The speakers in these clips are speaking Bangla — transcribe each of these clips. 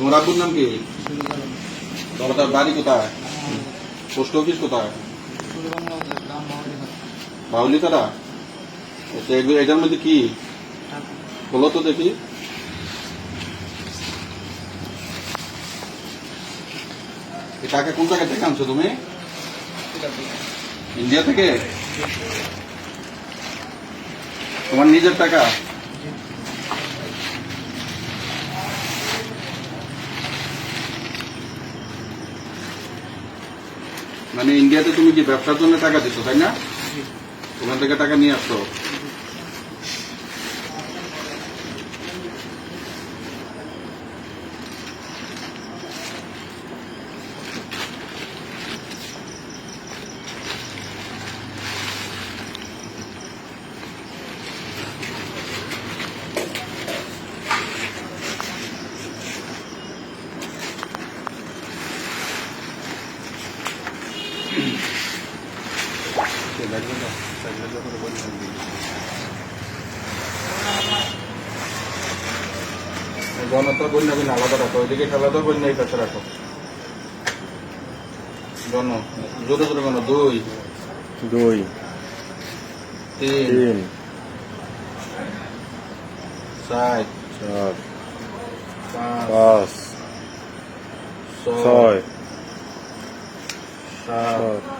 আব্বুর নাম কি? তোমার বাড়ি কোথায়? পোস্ট অফিস কোথায়? বাউলি তারা এটার মধ্যে কি? বলো তো দেখি। টাকা কোন জায়গা থেকে আনছো তুমি? ইন্ডিয়া থেকে? তোমার নিজের টাকা? মানে ইন্ডিয়াতে তুমি কি ব্যবসার জন্য টাকা দিছো, তাই না? ওখান থেকে টাকা নিয়ে আসছো। জনতা বন্যা বিন আলাদা রাখো ওইদিকে খেলাধা বন্যা এই পাশে রাখো। জন জোরে জোরে কেন দুই দুই তিন চার চার পাঁচ ছয় সাত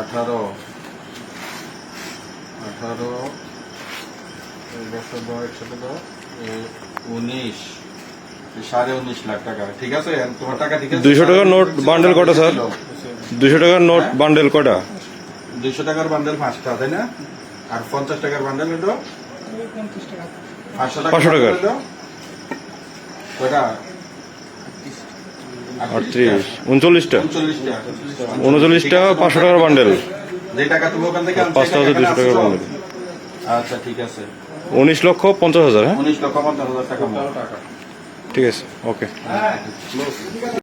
আঠারো। আঠারো একসাথে এই উনিশ। সাড়ে উনিশ লাখ টাকা। ঠিক আছে তোমার টাকা ঠিক আছে? 200 টাকার নোট bundle কটা, স্যার? দুশো টাকার নোট বান্ডেল কটা? দুইশো টাকার বান্ডেল পাঁচটা তাই না? আর পঞ্চাশ টাকার বান্ডেল হলো? পাঁচশো টাকা। 500 টাকার। কয়টা? আটত্রিশ। উনচল্লিশটা? উনচল্লিশটা পাঁচশো টাকার বান্ডেল পাঁচটা হচ্ছে 200 টাকার? বান্ডেল আচ্ছা ঠিক আছে। উনিশ লক্ষ পঞ্চাশ হাজার হ্যাঁ? উনিশ লক্ষ পঞ্চাশ হাজার টাকা। ঠিক আছে ওকে।